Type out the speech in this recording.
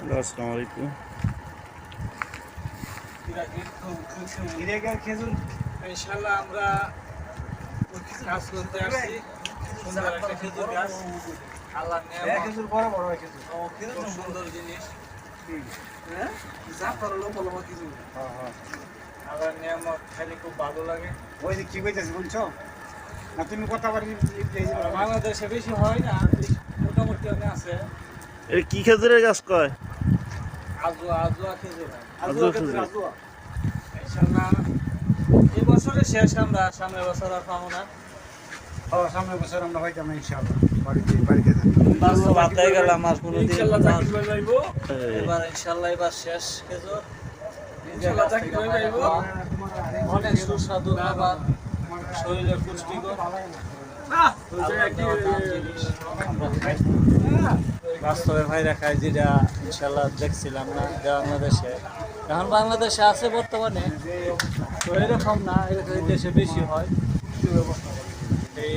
আসসালামু আলাইকুম। ইনশাল্লাহ আমরা কাজ করতে আসছি। সুন্দর একটা খেজুর গাছ। আল্লাহ নিয়ামত। খুব সুন্দর জিনিস। আল্লাহ নিয়ামত খালি খুব ভালো লাগে। ওই যে কি কইতেছে শুনছো না তুমি কথা বলি বাংলাদেশে বেশি হয় না মোটামুটি অনেক আছে। এটা কি খেজুরের গাছ কয়? আজুয়া আজুয়া খেজুর আজুয়া খেজুর। ইনশাল্লাহ এই বছরে শেষ আমরা সামনের বছর আর পাবো না ও সামনের বছর আমরা হইতাম না ইনশাআল্লাহ বাড়িতে বাড়িতে গেলাম আর এবার ইনশাল্লাহ এবার শেষ খেজুর অনেক সুস্বাদু খাবার শরীরে পুষ্টিকর আমরা। বাস্তবে ভাইরা খায় যেটা ইনশাল্লাহ দেখছিলাম না বাংলাদেশে। এখন বাংলাদেশে আছে বর্তমানে, তো এরকম না, এরকম দেশে বেশি হয়। এই